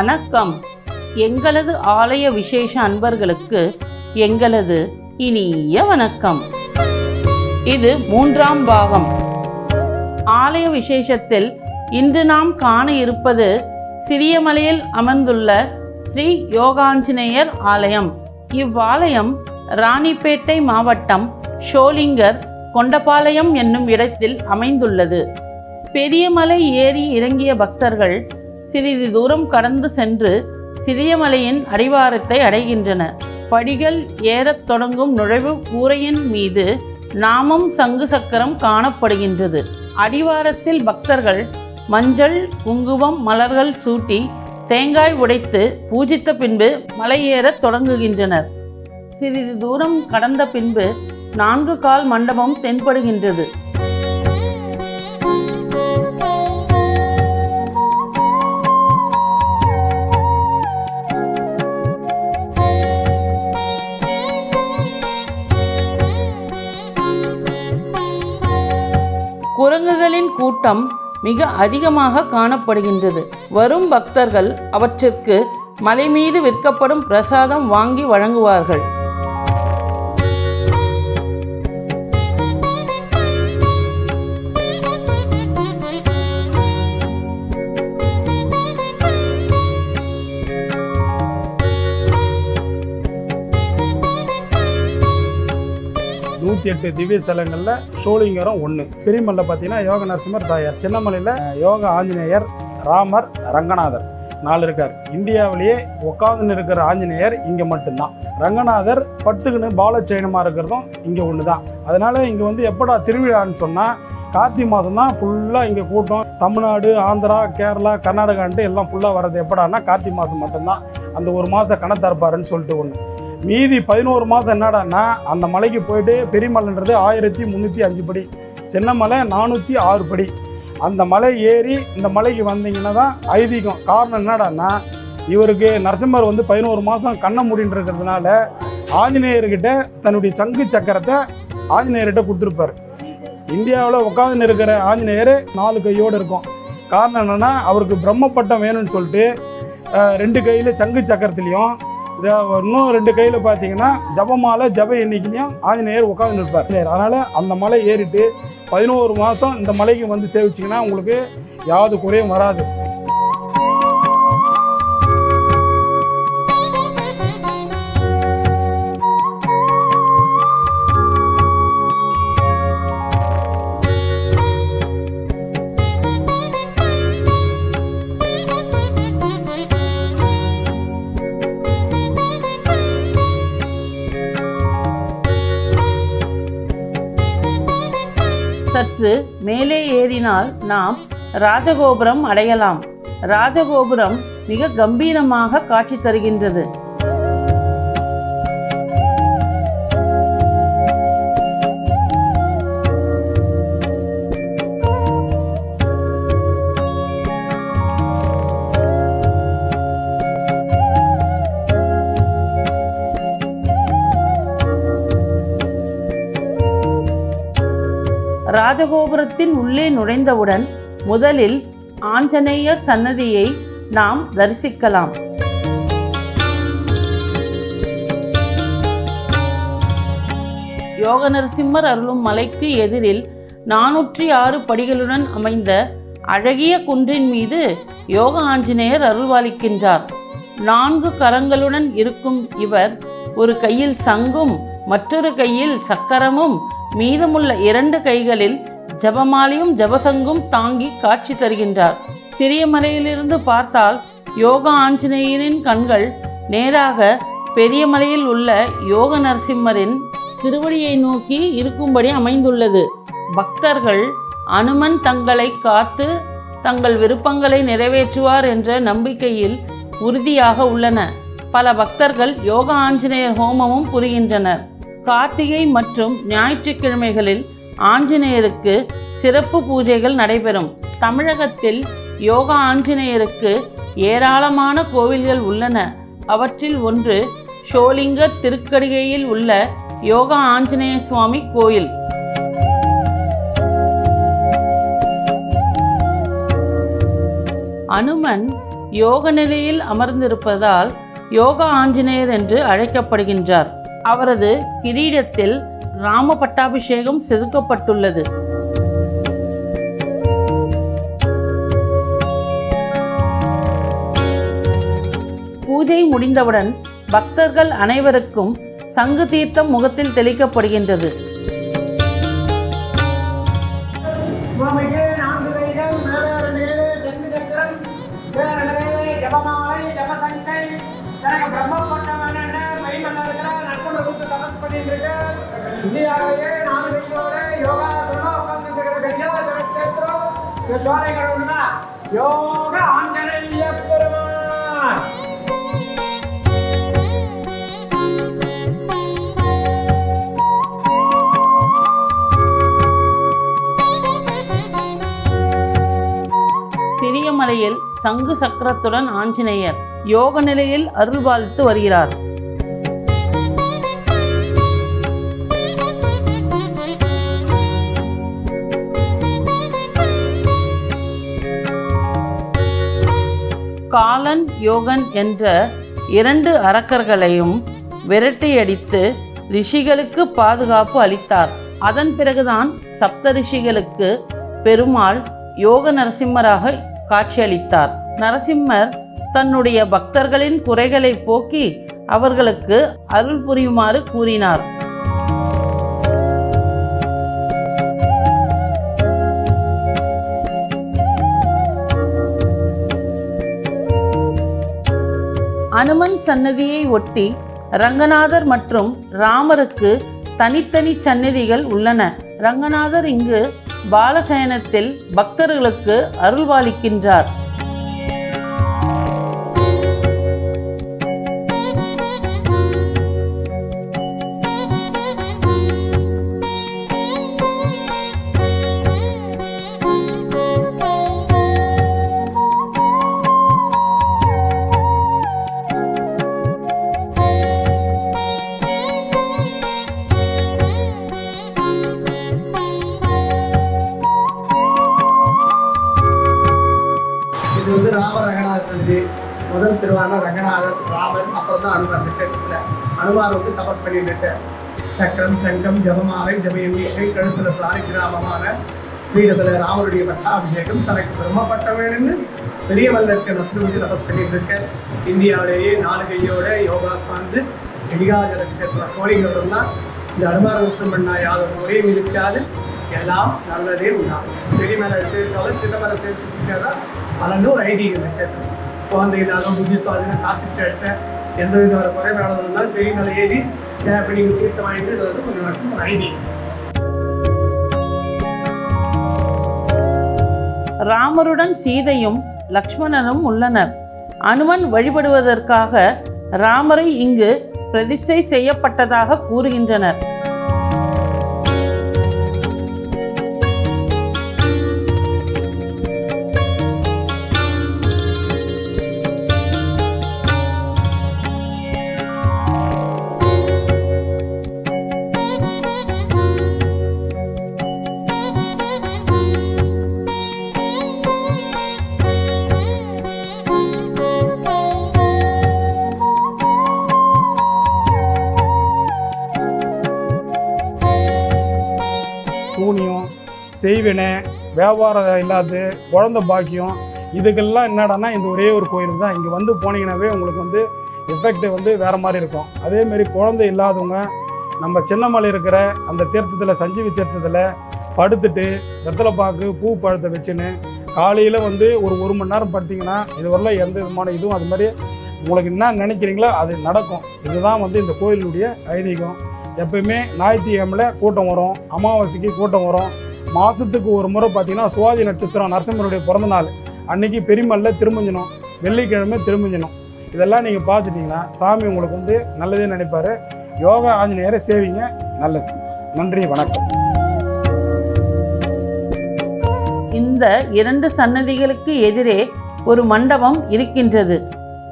வணக்கம். எங்களது ஆலய விசேஷ அன்பர்களுக்கு எங்களது இனிய வணக்கம். இது மூன்றாம் பாகம். ஆலய விசேஷத்தில் இன்று நாம் காண இருப்பது சிறியமலையில் அமர்ந்துள்ள ஸ்ரீ யோகாஞ்சநேயர் ஆலயம். இவ்வாலயம் ராணிப்பேட்டை மாவட்டம் ஷோலிங்கர் கொண்டபாளையம் என்னும் இடத்தில் அமைந்துள்ளது. பெரியமலை ஏறி இறங்கிய பக்தர்கள் சிறிது தூரம் கடந்து சென்று சிறியமலையின் அடிவாரத்தை அடைகின்றன. படிகள் ஏறத் தொடங்கும் நுழைவு கூரையின் மீது நாமம் சங்கு சக்கரம் காணப்படுகின்றது. அடிவாரத்தில் பக்தர்கள் மஞ்சள் குங்குமம் மலர்கள் சூட்டி தேங்காய் உடைத்து பூஜித்த பின்பு மலையேறத் தொடங்குகின்றனர். சிறிது தூரம் கடந்த பின்பு நான்கு கால் மண்டபம் தென்படுகின்றது. குரங்குகளின் கூட்டம் மிக அதிகமாக காணப்படுகின்றது. வரும் பக்தர்கள் அவற்றிற்கு மலை மீது விற்கப்படும் பிரசாதம் வாங்கி வழங்குவார்கள். நூற்றி எட்டு திவ்ய ஸ்தலங்களில் ஷோலிங்கரம் ஒன்று பெரியமல்ல பார்த்தீங்கன்னா யோக நரசிம்மர் தாயார். சின்னமலையில் யோக ஆஞ்சநேயர் ராமர் ரங்கநாதர் நாலு இருக்கார். இந்தியாவிலேயே உட்காந்துன்னு இருக்கிற ஆஞ்சநேயர் இங்கே மட்டும்தான். ரங்கநாதர் பட்டுக்குன்னு பாலச்சயனமாக இருக்கிறதும் இங்கே ஒன்று தான் அதனால் இங்கே வந்து எப்படா திருவிழான்னு சொன்னால் கார்த்திகை மாதம் தான் ஃபுல்லாக இங்கே கூட்டம். தமிழ்நாடு ஆந்திரா கேரளா கர்நாடகான்ட்டு எல்லாம் ஃபுல்லாக வர்றது எப்படான்னா கார்த்திகை மாதம் மட்டும்தான். அந்த ஒரு மாதம் கணத்தரப்பாருன்னு சொல்லிட்டு ஒன்று மீதி பதினோரு மாதம் என்னடான்னா அந்த மலைக்கு போயிட்டு பெரியமலைன்றது ஆயிரத்தி முந்நூற்றி அஞ்சு படி சின்னமலை நானூற்றி ஆறு படி. அந்த மலை ஏறி இந்த மலைக்கு வந்தீங்கன்னா தான் ஐதீகம். காரணம் என்னடான்னா இவருக்கு நரசிம்மர் வந்து பதினோரு மாதம் கண்ணை மூடின்னு இருக்கிறதுனால ஆஞ்சநேயர்கிட்ட தன்னுடைய சங்கு சக்கரத்தை ஆஞ்சநேயர்கிட்ட கொடுத்துருப்பார். இந்தியாவில் உட்காந்துன்னு இருக்கிற ஆஞ்சநேயர் நாலு கையோடு இருக்கும். காரணம் என்னென்னா அவருக்கு பிரம்மப்பட்டம் வேணும்னு சொல்லிட்டு ரெண்டு கையில் சங்கு சக்கரத்துலேயும் இதை இன்னும் ரெண்டு கையில் பார்த்தீங்கன்னா ஜபமாலை ஜப எண்ணிக்கையும் ஆஞ்சநேயர் உட்காந்து இருப்பார் அதனால் அந்த மலை ஏறிட்டு பதினோரு மாதம் இந்த மலைக்கு வந்து சேவிச்சிங்கன்னா உங்களுக்கு யாவது குறையும் வராது. சற்று மேலே ஏறினால் நாம் ராஜகோபுரம் அடையலாம். ராஜகோபுரம் மிக கம்பீரமாக காட்சி தருகின்றது. ஆலயத்தின் உள்ளே நுழைந்தவுடன் முதலில் ஆஞ்சநேயர் சன்னதியை நாம் தரிசிக்கலாம். யோக நரசிம்மர் அருளும் மலைக்கு எதிரில் நானூற்றி ஆறு படிகளுடன் அமைந்த அழகிய குன்றின் மீது யோக ஆஞ்சநேயர் அருள்வாளிக்கின்றார். நான்கு கரங்களுடன் இருக்கும் இவர் ஒரு கையில் சங்கும் மற்றொரு கையில் சக்கரமும் மீதமுள்ள இரண்டு கைகளில் ஜபமாலையும் ஜபசங்கும் தாங்கி காட்சி தருகின்றார். சிறிய மலையிலிருந்து பார்த்தால் யோக ஆஞ்சநேயரின் கண்கள் நேராக பெரிய மலையில் உள்ள யோக நரசிம்மரின் திருவடியை நோக்கி இருக்கும்படி அமைந்துள்ளது. பக்தர்கள் அனுமன் தங்களை காத்து தங்கள் விருப்பங்களை நிறைவேற்றுவார் என்ற நம்பிக்கையில் உறுதியாக உள்ளன. பல பக்தர்கள் யோக ஆஞ்சநேயர் ஹோமமும் புரிகின்றனர். கார்த்திகை மற்றும் ஞாயிற்றுக்கிழமைகளில் ஆஞ்சநேயருக்கு சிறப்பு பூஜைகள் நடைபெறும். தமிழகத்தில் யோகா ஆஞ்சநேயருக்கு ஏராளமான கோவில்கள் உள்ளன. அவற்றில் ஒன்று ஷோலிங்க திருக்கடிகையில் உள்ள யோகா ஆஞ்சநேய சுவாமி கோயில். அனுமன் யோக நிலையில் அமர்ந்திருப்பதால் யோகா ஆஞ்சநேயர் என்று அழைக்கப்படுகின்றார். அவரது கிரீடத்தில் ராம பட்டாபிஷேகம் செதுக்கப்பட்டுள்ளது. பூஜை முடிந்தவுடன் பக்தர்கள் அனைவருக்கும் சங்கு தீர்த்தம் முகத்தில் தெளிக்கப்படுகின்றது. கூட்டு இந்தியாவிலேயே யோகாசனம் ஜனக்ஷேத்திரம் இந்த யோக ஆஞ்சநேய பெருமான். சிறிய மலையில் சங்கு சக்கரத்துடன் ஆஞ்சநேயர் யோக நிலையில் அருள்பாலித்து வருகிறார். காலன் யோகன் என்ற இரண்டு அரக்கர்களையும் விரட்டியடித்து ரிஷிகளுக்கு பாதுகாப்பு அளித்தார். அதன் பிறகுதான் சப்த ரிஷிகளுக்கு பெருமாள் யோக நரசிம்மராக காட்சியளித்தார். நரசிம்மர் தன்னுடைய பக்தர்களின் குறைகளை போக்கி அவர்களுக்கு அருள் புரியுமாறு கூறினார். அனுமன் சன்னதியை ஒட்டி ரங்கநாதர் மற்றும் ராமருக்கு தனித்தனி சன்னதிகள் உள்ளன. ரங்கநாதர் இங்கு பாலசயனத்தில் பக்தர்களுக்கு அருள்வாளிக்கின்றார். முதல் திருவான ரங்கநாதர் ராமர் அப்புறம் தான் அனுமார் நட்சத்திரத்தில் அனுமார் வந்து தபஸ் பண்ணிட்டு சக்கரம் சங்கம் ஜபமாலை ஜபயந்தி கழுத்துல சாரி கிராமமான பீடத்துல ராமருடைய பட்டாபிஷேகம் தனக்கு பிரம்மப்பட்ட வேணும்னு பெரிய வல்லருக்கு நசுறு வச்சு தபஸ் பண்ணிட்டு இருக்க இந்தியாவிலேயே நாலு கையோட யோகா சார்ந்து எடிகாஜ நட்சத்திர கோழிகள் தான் இந்த அனுமார விஷயம் பண்ணா யாரும் முறையும் இருக்காது எல்லாம் நல்லதே உண்டாகும். பெரிய மேலே சேர்த்தாலும் சின்ன மேலே சேர்த்துக்கிட்டாதான் பலன்னு ஒரு ஐதீகம் நட்சத்திரம் குழந்தை இல்லாத புத்தி சுவாதீனம் காசு சேஷ்ட எந்த விதமான ஒரு குறைபாடு இருந்தாலும் பெரிய மேல ஏறி அப்படி தீர்த்தம் வாங்கிட்டு இது வந்து கொஞ்சம் நடக்கும் ஒரு ஐதீகம் ராமருடன் சீதையும் லக்ஷ்மணனும் உள்ளனர். அனுமன் வழிபடுவதற்காக ராமரை இங்கு பிரதிஷ்டை செய்யப்பட்டதாக கூறுகின்றனர். சூனியம் செய்வினை வியாபாரம் இல்லாது குழந்த பாக்கியம் இதுக்கெல்லாம் என்னடான்னா இந்த ஒரே ஒரு கோயில் தான். இங்கே வந்து போனீங்கன்னாவே உங்களுக்கு வந்து எஃபெக்ட் வந்து வேறு மாதிரி இருக்கும். அதேமாரி குழந்தை இல்லாதவங்க நம்ம சின்னமலை இருக்கிற அந்த தீர்த்தத்தில் சஞ்சீவி தீர்த்தத்தில் படுத்துட்டு வெத்தலை பாக்கு பூ பழத்தை வச்சுன்னு காலையில் வந்து ஒரு ஒரு மணி நேரம் படுத்திங்கன்னா இதுவரையிலும் எந்த விதமான இதுவும் அது மாதிரி உங்களுக்கு என்ன நினைக்கிறீங்களோ அது நடக்கும். இதுதான் வந்து இந்த கோயிலுடைய ஐதீகம். எப்பயுமே ஞாயிற்றுக்கிழமையில் கூட்டம் வரும். அமாவாசைக்கு கூட்டம் வரும். மாதத்துக்கு ஒரு முறை பார்த்தீங்கன்னா சுவாதி நட்சத்திரம் நரசிம்மருடைய பிறந்த நாள். அன்னைக்கு பெருமல்ல திருமஞ்சனம் வெள்ளிக்கிழமை திருமஞ்சனம். இதெல்லாம் நீங்கள் பார்த்துட்டிங்கன்னா சாமி உங்களுக்கு வந்து நல்லதே நினைப்பாரு. யோகா ஆஞ்சநேயரை சேவிங்க. நல்லது. நன்றி வணக்கம். இந்த இரண்டு சன்னதிகளுக்கு எதிரே ஒரு மண்டபம் இருக்கின்றது.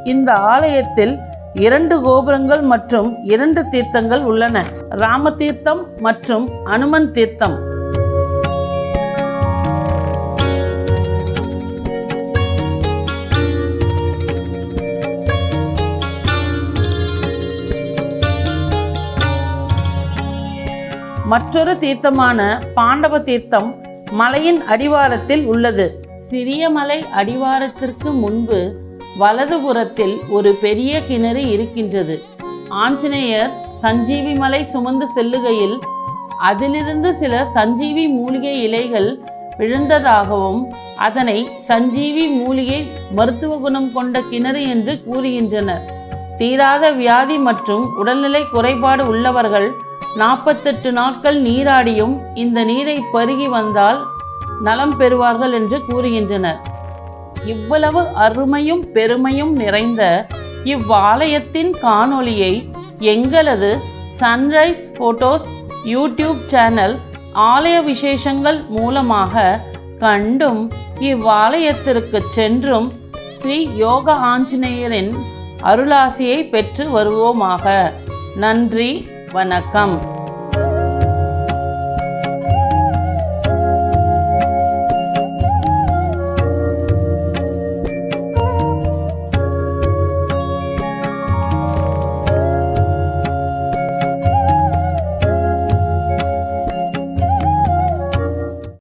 இந்த ஆலயத்தில் இரண்டு கோபுரங்கள் மற்றும் இரண்டு தீர்த்தங்கள் உள்ளன. ராம தீர்த்தம் மற்றும் அனுமன் தீர்த்தம். மற்றொரு தீர்த்தமான பாண்டவ தீர்த்தம் மலையின் அடிவாரத்தில் உள்ளது. சிறிய மலை அடிவாரத்திற்கு முன்பு வலதுபுறத்தில் ஒரு பெரிய கிணறு இருக்கின்றது. ஆஞ்சநேயர் சஞ்சீவி மலை சுமந்து செல்லுகையில் அதிலிருந்து சில சஞ்சீவி மூலிகை இலைகள் விழுந்ததாகவும் அதனை சஞ்சீவி மூலிகை மருத்துவ குணம் கொண்ட கிணறு என்று கூறுகின்றனர். தீராத வியாதி மற்றும் உடல்நிலை குறைபாடு உள்ளவர்கள் நாற்பத்தெட்டு நாட்கள் நீராடியும் இந்த நீரை பருகி வந்தால் நலம் பெறுவார்கள் என்று கூறுகின்றனர். இவ்வளவு அருமையும் பெருமையும் நிறைந்த இவ்வாலயத்தின் காணொளியை எங்களது சன்ரைஸ் ஃபோட்டோஸ் யூடியூப் சேனல் ஆலய விசேஷங்கள் மூலமாக கண்டும் இவ்வாலயத்திற்கு சென்றும் ஸ்ரீ யோக ஆஞ்சநேயரின் அருளாசியை பெற்று வருவோமாக. நன்றி வணக்கம்.